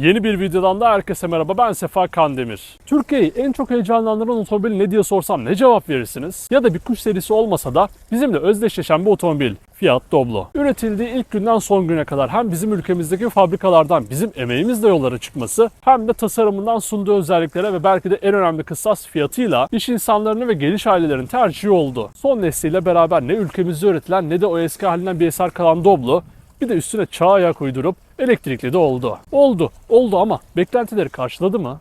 Yeni bir videodan da herkese merhaba ben Sefa Kandemir. Türkiye'yi en çok heyecanlandıran otomobil ne diye sorsam ne cevap verirsiniz? Ya da bir kuş serisi olmasa da bizimle özdeşleşen bir otomobil Fiat Doblo. Üretildiği ilk günden son güne kadar hem bizim ülkemizdeki fabrikalardan bizim emeğimizle yollara çıkması hem de tasarımından sunduğu özelliklere ve belki de en önemli kıssas fiyatıyla iş insanlarının ve geniş ailelerin tercihi oldu. Son nesliyle beraber ne ülkemizde üretilen ne de o eski halinden bir eser kalan Doblo bir de üstüne çağ ayak uydurup elektrikli de oldu. Oldu, oldu ama beklentileri karşıladı mı?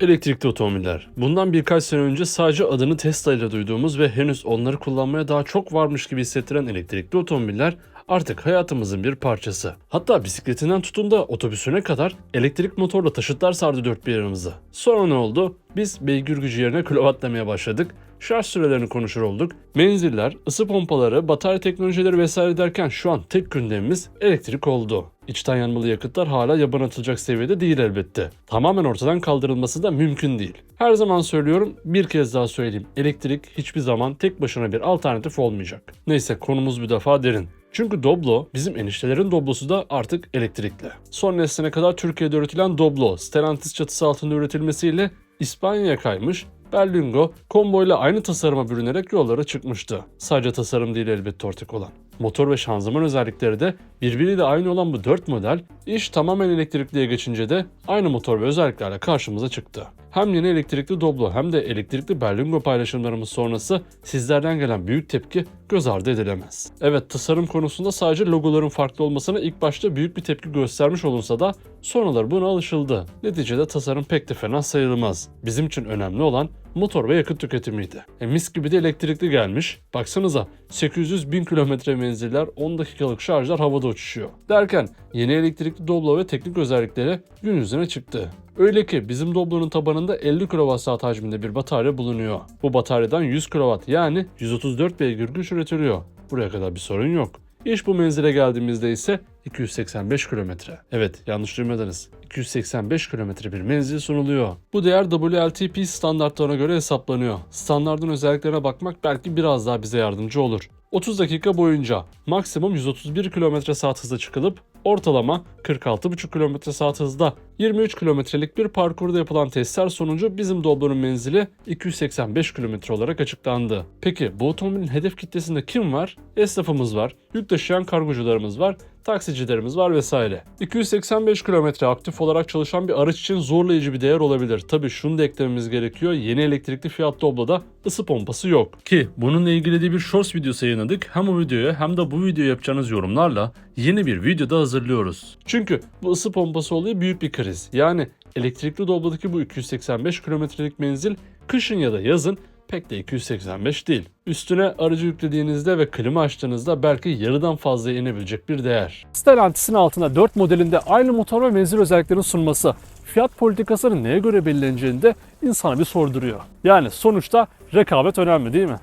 Elektrikli otomobiller. Bundan birkaç sene önce sadece adını Tesla ile duyduğumuz ve henüz onları kullanmaya daha çok varmış gibi hissettiren elektrikli otomobiller artık hayatımızın bir parçası. Hatta bisikletinden tutun da otobüsüne kadar elektrik motorla taşıtlar sardı dört bir yanımızı. Sonra ne oldu? Biz beygir gücü yerine kilowatt demeye başladık. Şarj sürelerini konuşur olduk. Menziller, ısı pompaları, batarya teknolojileri vesaire derken şu an tek gündemimiz elektrik oldu. İçten yanmalı yakıtlar hala yaban atılacak seviyede değil elbette. Tamamen ortadan kaldırılması da mümkün değil. Her zaman söylüyorum, bir kez daha söyleyeyim. Elektrik hiçbir zaman tek başına bir alternatif olmayacak. Neyse konumuz bir defa derin. Çünkü Doblo bizim eniştelerin Doblo'su da artık elektrikli. Son nesline kadar Türkiye'de üretilen Doblo, Stellantis çatısı altında üretilmesiyle İspanya'ya kaymış Berlingo komboyla aynı tasarıma bürünerek yollara çıkmıştı. Sadece tasarım değil elbette ortak olan. Motor ve şanzıman özellikleri de birbiriyle aynı olan bu 4 model iş tamamen elektrikliye geçince de aynı motor ve özelliklerle karşımıza çıktı. Hem yeni elektrikli Doblo hem de elektrikli Berlingo paylaşımlarımız sonrası sizlerden gelen büyük tepki göz ardı edilemez. Evet tasarım konusunda sadece logoların farklı olmasına ilk başta büyük bir tepki göstermiş olunsa da sonraları buna alışıldı. Neticede tasarım pek de fena sayılmaz. Bizim için önemli olan motor ve yakıt tüketimiydi. E mis gibi de elektrikli gelmiş. Baksanıza 800 bin kilometre menziller 10 dakikalık şarjlar havada uçuşuyor. Derken yeni elektrikli Doblo ve teknik özellikleri gün yüzüne çıktı. Öyle ki bizim Doblo'nun tabanında 50 kWh hacminde bir batarya bulunuyor. Bu bataryadan 100 kW yani 134 beygir güç üretiliyor. Buraya kadar bir sorun yok. İş bu menzile geldiğimizde ise 285 kilometre. Evet yanlış duymadınız. 285 kilometre bir menzil sunuluyor. Bu değer WLTP standartlarına göre hesaplanıyor. Standartın özelliklerine bakmak belki biraz daha bize yardımcı olur. 30 dakika boyunca maksimum 131 km saat hızla çıkılıp ortalama 46,5 km saat hızda 23 kilometrelik bir parkurda yapılan testler sonucu bizim Doblo'nun menzili 285 kilometre olarak açıklandı. Peki bu otomobilin hedef kitlesinde kim var? Esnafımız var, yük taşıyan kargocularımız var, taksicilerimiz var vesaire. 285 kilometre aktif olarak çalışan bir araç için zorlayıcı bir değer olabilir. Tabi şunu da eklememiz gerekiyor. Yeni elektrikli Fiat Doblo'da ısı pompası yok. Ki bununla ilgili de bir shorts videosu yayınladık. Hem o videoya hem de bu videoya yapacağınız yorumlarla yeni bir videoda hazırlıyoruz. Çünkü bu ısı pompası olayı büyük bir kriz. Yani elektrikli Doblo'daki bu 285 kilometrelik menzil kışın ya da yazın pek de 285 değil. Üstüne aracı yüklediğinizde ve klima açtığınızda belki yarıdan fazla inebilecek bir değer. Stellantis'in altında 4 modelinde aynı motor ve menzil özelliklerini sunması fiyat politikasının neye göre belirleneceğini de insana bir sorduruyor. Yani sonuçta rekabet önemli değil mi?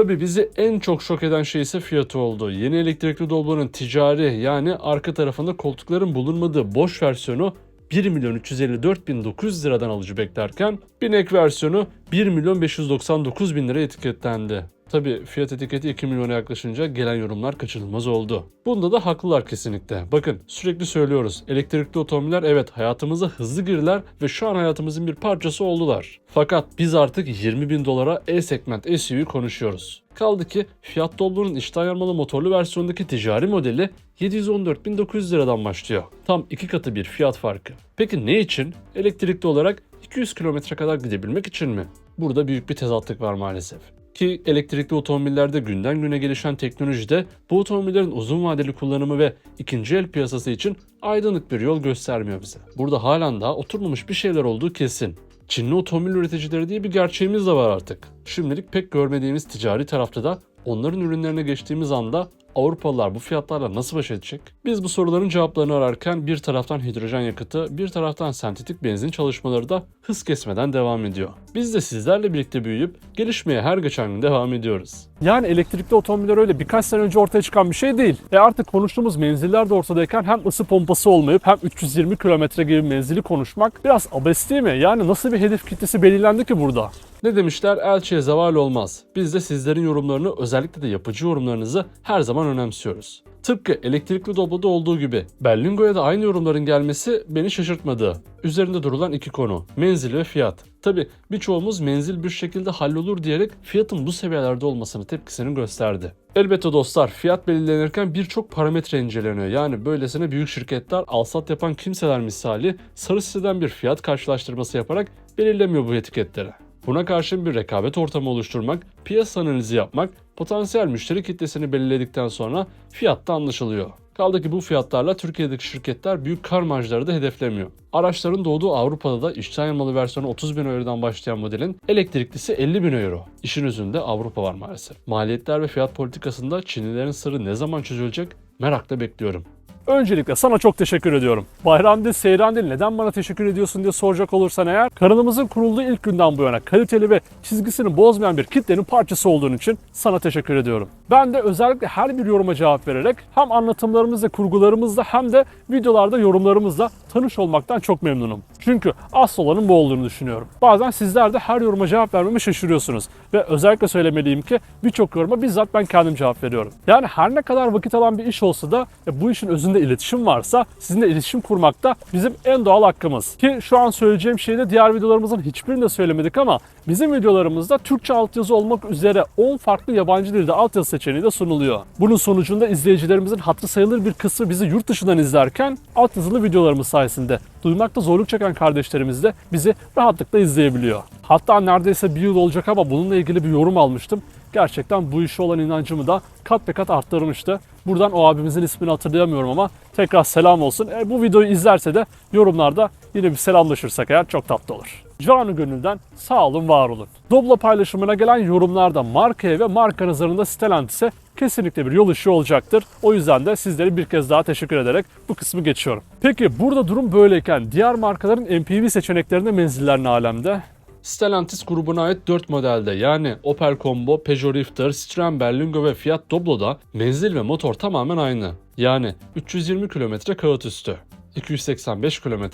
Tabii bizi en çok şok eden şey ise fiyatı oldu. Yeni elektrikli Doblo'nun ticari yani arka tarafında koltukların bulunmadığı boş versiyonu 1 milyon 354 bin 900 liradan alıcı beklerken binek versiyonu 1 milyon 599 bin lira etiketlendi. Tabi fiyat etiketi 2 milyona yaklaşınca gelen yorumlar kaçınılmaz oldu. Bunda da haklılar kesinlikle. Bakın sürekli söylüyoruz. Elektrikli otomobiller evet hayatımıza hızlı girdiler ve şu an hayatımızın bir parçası oldular. Fakat biz artık 20 bin dolara E-segment SUV konuşuyoruz. Kaldı ki Fiat Doblo'nun içten yanmalı motorlu versiyondaki ticari modeli 714.900 liradan başlıyor. Tam iki katı bir fiyat farkı. Peki ne için? Elektrikli olarak 200 kilometre kadar gidebilmek için mi? Burada büyük bir tezatlık var maalesef. Ki elektrikli otomobillerde günden güne gelişen teknolojide bu otomobillerin uzun vadeli kullanımı ve ikinci el piyasası için aydınlık bir yol göstermiyor bize. Burada halen daha oturmamış bir şeyler olduğu kesin. Çinli otomobil üreticileri diye bir gerçeğimiz de var artık. Şimdilik pek görmediğimiz ticari tarafta da onların ürünlerine geçtiğimiz anda Avrupalılar bu fiyatlarla nasıl baş edecek? Biz bu soruların cevaplarını ararken bir taraftan hidrojen yakıtı, bir taraftan sentetik benzin çalışmaları da hız kesmeden devam ediyor. Biz de sizlerle birlikte büyüyüp gelişmeye her geçen gün devam ediyoruz. Yani elektrikli otomobiller öyle birkaç sene önce ortaya çıkan bir şey değil. E artık konuştuğumuz menziller de ortadayken hem ısı pompası olmayıp hem 320 kilometre gibi menzili konuşmak biraz abes değil mi? Yani nasıl bir hedef kitlesi belirlendi ki burada? Ne demişler? Elçiye zeval olmaz. Biz de sizlerin yorumlarını özellikle de yapıcı yorumlarınızı her zaman önemsiyoruz. Tıpkı elektrikli Doblo'da olduğu gibi Berlingo'ya da aynı yorumların gelmesi beni şaşırtmadı. Üzerinde durulan iki konu menzil ve fiyat. Tabi birçoğumuz menzil bir şekilde hallolur diyerek fiyatın bu seviyelerde olmasını tepkisini gösterdi. Elbette dostlar fiyat belirlenirken birçok parametre inceleniyor. Yani böylesine büyük şirketler alsat yapan kimseler misali sarı siteden bir fiyat karşılaştırması yaparak belirlemiyor bu etiketleri. Buna karşın bir rekabet ortamı oluşturmak, piyasa analizi yapmak, potansiyel müşteri kitlesini belirledikten sonra fiyatta anlaşılıyor. Kaldı ki bu fiyatlarla Türkiye'deki şirketler büyük kar marjları da hedeflemiyor. Araçların doğduğu Avrupa'da da içten yanmalı versiyonu 30 bin eurodan başlayan modelin elektriklisi 50 bin euro. İşin özünde Avrupa var maalesef. Maliyetler ve fiyat politikasında Çinlilerin sırrı ne zaman çözülecek merakla bekliyorum. Öncelikle sana çok teşekkür ediyorum. Bayram değil, seyran değil neden bana teşekkür ediyorsun diye soracak olursan eğer kanalımızın kurulduğu ilk günden bu yana kaliteli ve çizgisini bozmayan bir kitlenin parçası olduğun için sana teşekkür ediyorum. Ben de özellikle her bir yoruma cevap vererek hem anlatımlarımızla, kurgularımızla hem de videolarda yorumlarımızla tanış olmaktan çok memnunum. Çünkü asıl olanın bu olduğunu düşünüyorum. Bazen sizler de her yoruma cevap vermeme şaşırıyorsunuz. Ve özellikle söylemeliyim ki birçok yoruma bizzat ben kendim cevap veriyorum. Yani her ne kadar vakit alan bir iş olsa da e, bu işin özünde iletişim varsa sizinle iletişim kurmak da bizim en doğal hakkımız. Ki şu an söyleyeceğim şeyi de diğer videolarımızın hiçbirinde söylemedik ama bizim videolarımızda Türkçe altyazı olmak üzere 10 farklı yabancı dilde altyazı seçeneği de sunuluyor. Bunun sonucunda izleyicilerimizin hatırı sayılır bir kısmı bizi yurt dışından izlerken altyazılı videolarımız sayesinde duymakta zorluk çeken kardeşlerimiz de bizi rahatlıkla izleyebiliyor. Hatta neredeyse bir yıl olacak ama bununla ilgili bir yorum almıştım. Gerçekten bu işe olan inancımı da kat be kat arttırmıştı. Buradan o abimizin ismini hatırlayamıyorum ama tekrar selam olsun. E, bu videoyu izlerse de yorumlarda yine bir selamlaşırsak eğer çok tatlı olur. Canı gönülden sağ olun var olun. Doblo paylaşımına gelen yorumlarda markaya ve marka nazarında Stellantis'e kesinlikle bir yol ışığı olacaktır. O yüzden de sizlere bir kez daha teşekkür ederek bu kısmı geçiyorum. Peki burada durum böyleyken diğer markaların MPV seçeneklerinde menziller ne alemde? Stellantis grubuna ait 4 modelde yani Opel Combo, Peugeot Rifter, Citroen Berlingo ve Fiat Doblo'da menzil ve motor tamamen aynı. Yani 320 km kağıt üstü. 285 km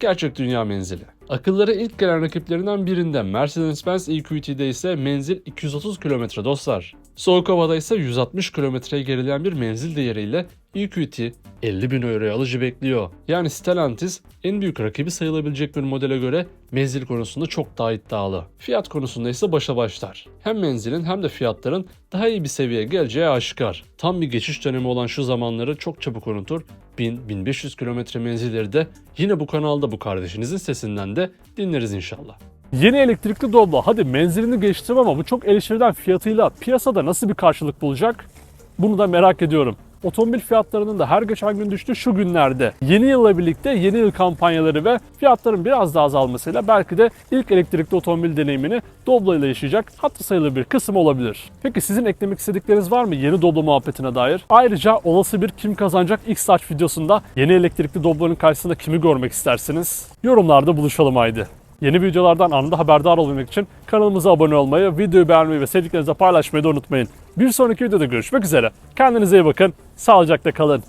gerçek dünya menzili. Akıllara ilk gelen rakiplerinden birinde Mercedes-Benz EQT'de ise menzil 230 km dostlar. Soğuk havada ise 160 kilometreye gerileyen bir menzil değeriyle EQT 50 bin euroya alıcı bekliyor. Yani Stellantis en büyük rakibi sayılabilecek bir modele göre menzil konusunda çok daha iddialı. Fiyat konusunda ise başa başlar. Hem menzilin hem de fiyatların daha iyi bir seviyeye geleceği aşikar. Tam bir geçiş dönemi olan şu zamanları çok çabuk unutur. 1000-1500 kilometre menzilleri de yine bu kanalda bu kardeşinizin sesinden de dinleriz inşallah. Yeni elektrikli Doblo hadi menzilini geçtim ama bu çok eleştirilen fiyatıyla piyasada nasıl bir karşılık bulacak? Bunu da merak ediyorum. Otomobil fiyatlarının da her geçen gün düştü şu günlerde. Yeni yılla birlikte yeni yıl kampanyaları ve fiyatların biraz daha azalmasıyla belki de ilk elektrikli otomobil deneyimini Doblo ile yaşayacak hatta sayılı bir kısım olabilir. Peki sizin eklemek istedikleriniz var mı yeni Doblo muhabbetine dair? Ayrıca olası bir kim kazanacak X-Saç videosunda yeni elektrikli Doblo'nun karşısında kimi görmek istersiniz? Yorumlarda buluşalım haydi. Yeni videolardan anında haberdar olmak için kanalımıza abone olmayı, videoyu beğenmeyi ve sevdiklerinizle paylaşmayı da unutmayın. Bir sonraki videoda görüşmek üzere. Kendinize iyi bakın. Sağlıcakla kalın.